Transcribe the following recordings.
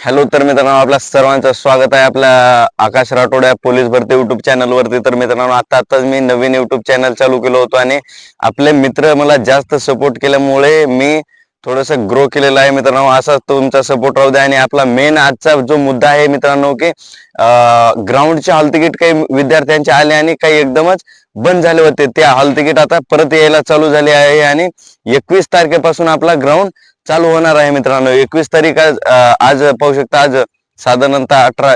Hello तर मित्रांनो आपल्या सर्वांचं स्वागत आहे आपल्या आकाश राठोड या पोलीस भरती युट्यूब चॅनलवरती तर मित्रांनो आता आताच मी नवीन युट्यूब चॅनल चालू केलं होतं आणि आपले मित्र मला जास्त सपोर्ट केल्यामुळे मी थोडस ग्रो केलेलं आहे मित्रांनो. असाच तुमचा सपोर्ट राहू द्या आणि आपला मेन आजचा जो मुद्दा आहे मित्रांनो की ग्राउंडचे हॉल तिकीट काही विद्यार्थ्यांचे आले आणि काही एकदमच बंद झाले होते. ते हॉल तिकीट आता परत यायला चालू झाले आहे आणि एकवीस तारखेपासून आपला ग्राउंड चालू होणार आहे मित्रांनो. एकवीस तारीख आज आज पाहू शकता आज साधारणतः अठरा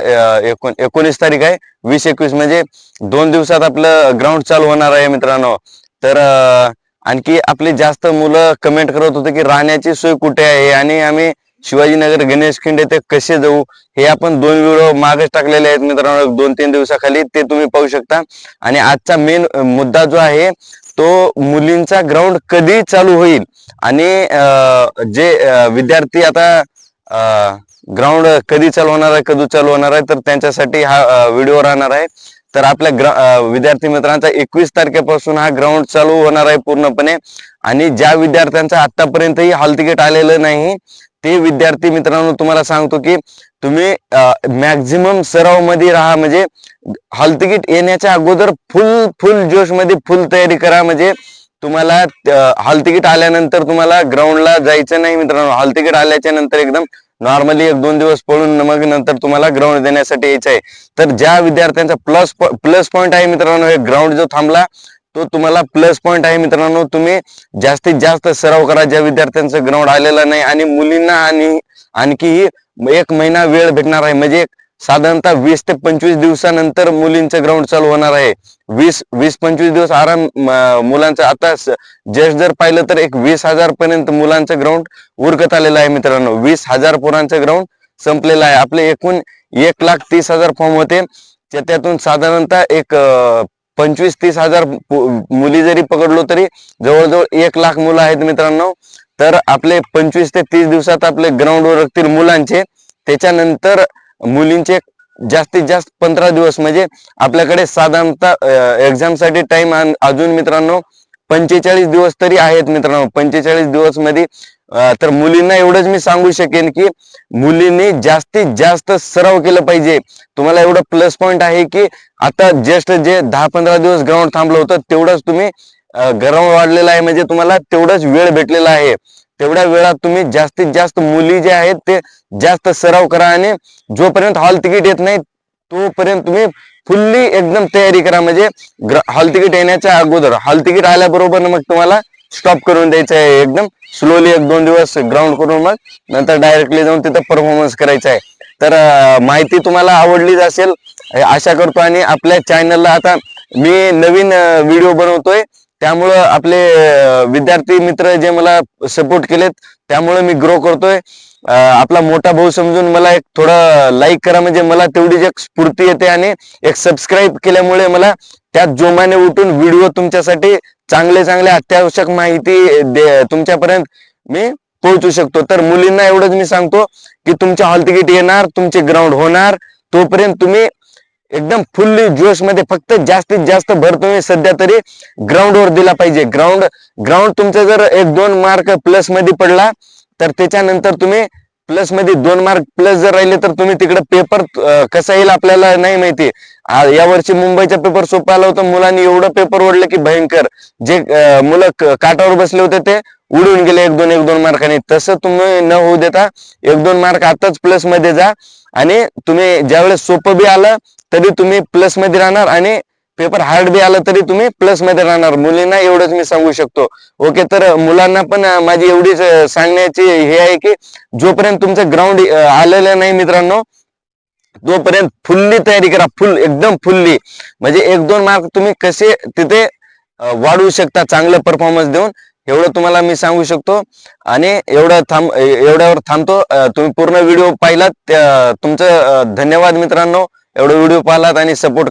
एकोण एकोणीस तारीख आहे. वीस एकवीस म्हणजे दोन दिवसात आपलं ग्राउंड चालू होणार आहे मित्रांनो. तर आणखी आपली जास्त मुलं कमेंट करत होते की राहण्याची सोय कुठे आहे? आणि आम्ही शिवाजीनगर गणेश खिंड येथे कसे जाऊ? हे आपण दोन व्हिडिओ मागच टाकलेले आहेत मित्रांनो. दोन तीन दिवसाखाली ते तुम्ही पाहू शकता. आणि आजचा मेन मुद्दा जो आहे तो मुलींचा ग्राउंड कधी चालू होईल. आणि जे विद्यार्थी आता ग्राउंड कधी चालू होणार आहे कधी चालू होणार आहे तर त्यांच्यासाठी हा व्हिडिओ राहणार आहे. तर आपल्या ग्रा विद्यार्थी मित्रांचा एकवीस तारखेपासून हा ग्राउंड चालू होणार आहे पूर्णपणे. आणि ज्या विद्यार्थ्यांचा आतापर्यंतही हॉल तिकीट आलेलं नाही ते विद्यार्थी मित्रांनो तुम्हाला सांगतो की तुम्ही मॅक्झिमम सरावमध्ये राहा म्हणजे हॉल तिकीट येण्याच्या अगोदर फुल फुल जोशमध्ये फुल तयारी करा म्हणजे तुम्हाला हॉल तिकीट आल्यानंतर तुम्हाला ग्राउंडला जायचं नाही मित्रांनो. हॉल तिकीट आल्याच्यानंतर एकदम नॉर्मली एक दोन दिवस पळून मग नंतर तुम्हाला ग्राउंड देण्यासाठी यायचं आहे तर ज्या विद्यार्थ्यांचा प्लस प्लस पॉईंट आहे मित्रांनो हे ग्राउंड जो थांबला तो तुम्हाला प्लस पॉईंट आहे मित्रांनो. तुम्ही जास्तीत जास्त सराव करा. ज्या विद्यार्थ्यांचं ग्राउंड आलेलं नाही आणि मुलींना आणि आणखी एक महिना वेळ भेटणार आहे. म्हणजे साधारणतः वीस ते पंचवीस दिवसानंतर मुलींचं ग्राउंड चालू होणार आहे. वीस वीस पंचवीस दिवस आराम मुलांचा मुलांचं. आता जस्ट जर पाहिलं तर एक वीस हजार पर्यंत मुलांचं ग्राउंड उरकत आलेलं आहे मित्रांनो. वीस हजार पोरांचं ग्राउंड संपलेलं आहे. आपले एकूण एक लाख तीस हजार फॉर्म होते. त्यातून साधारणतः एक पंचवीस तीस हजार मुली जरी पकडलो तरी जवळजवळ एक लाख मुलं आहेत मित्रांनो. तर आपले पंचवीस ते तीस दिवसात आपले ग्राउंडवर लागतील मुलांचे त्याच्यानंतर मुलींचे जास्तीत जास्त पंधरा दिवस म्हणजे आपल्याकडे साधारणतः एक्झामसाठी टाइम अजून मित्रांनो पंचेचाळीस दिवस तरी आहेत मित्रांनो. पंचेचाळीस दिवसमध्ये तर मुलींना एवढंच मी सांगू शकेन की मुलींनी जास्तीत जास्त सराव केलं पाहिजे. तुम्हाला एवढं प्लस पॉईंट आहे की आता जस्ट जे दहा पंधरा दिवस ग्राउंड थांबलं होतं तेवढंच तुम्ही ग्राउंड वाढलेलं आहे. म्हणजे तुम्हाला तेवढंच वेळ भेटलेला आहे. तेवढ्या वेळात तुम्ही जास्तीत जास्त मुली जे आहेत ते जास्त सराव करा आणि जोपर्यंत हॉल तिकीट येत नाही तोपर्यंत तुम्ही फुल्ली एकदम तयारी करा. म्हणजे हॉल तिकीट येण्याच्या अगोदर हॉल तिकीट आल्याबरोबर मग तुम्हाला स्टॉप करून द्यायचं आहे एकदम. स्लोली एक दोन दिवस ग्राउंड करून मग नंतर डायरेक्टली जाऊन तिथं परफॉर्मन्स करायचा आहे. तर माहिती तुम्हाला आवडलीच असेल आशा करतो. आणि आपल्या चॅनलला आता मी नवीन व्हिडिओ बनवतोय. त्यामुळं आपले विद्यार्थी मित्र जे मला सपोर्ट केलेत त्यामुळे मी ग्रो करतोय. आपला मोठा भाऊ समजून मला एक थोडं लाईक करा म्हणजे मला तेवढीच एक स्फूर्ती येते आणि एक सबस्क्राईब केल्यामुळे मला त्यात जोमाने उठून व्हिडिओ तुमच्यासाठी चांगले चांगले अत्यावश्यक माहिती दे- तुमच्यापर्यंत मी पोहोचू शकतो. तर मुलींना एवढंच मी सांगतो की तुमच्या हॉल तिकीट येणार तुमचे ग्राउंड होणार तोपर्यंत तुम्ही एकदम फुल्ली जोशमध्ये फक्त जास्तीत जास्त भर तुम्ही सध्या तरी ग्राउंड वर दिला पाहिजे. ग्राउंड ग्राउंड तुमचा जर एक दोन मार्क प्लसमध्ये पडला तर त्याच्यानंतर तुम्ही प्लसमध्ये दोन मार्क प्लस जर राहिले तर तुम्ही तिकडे पेपर कसा येईल आपल्याला नाही माहिती. या यावर्षी मुंबईचा पेपर सोपा आला होता. मुलांनी एवढं पेपर ओढलं की भयंकर. जे मुलं काटावर काठावर बसले होते ते उडून गेले एक दोन एक दोन मार्काने तसं तुम्ही न होऊ देता एक दोन मार्क आताच प्लसमध्ये जा. आणि तुम्ही ज्यावेळेस सोपं बी आलं तरी तुम्ही प्लसमध्ये राहणार आणि पेपर हार्ड बी आलं तरी तुम्ही प्लसमध्ये राहणार. मुलींना एवढंच मी सांगू शकतो. ओके तर मुलांना पण माझी एवढीच सांगण्याची हे आहे की जोपर्यंत तुमचं ग्राउंड आलेलं नाही मित्रांनो तोपर्यंत फुल्ली तयारी करा. फुल एकदम फुल्ली. म्हणजे एक दोन मार्क तुम्ही कसे तिथे वाढवू शकता चांगलं परफॉर्मन्स देऊन एवढं तुम्हाला मी सांगू शकतो. आणि एवढं थांब एवढ्यावर थांबतो. तुम्ही पूर्ण व्हिडिओ पाहिलात तुमचं धन्यवाद मित्रांनो. एवढं व्हिडिओ पाहिलात आणि सपोर्ट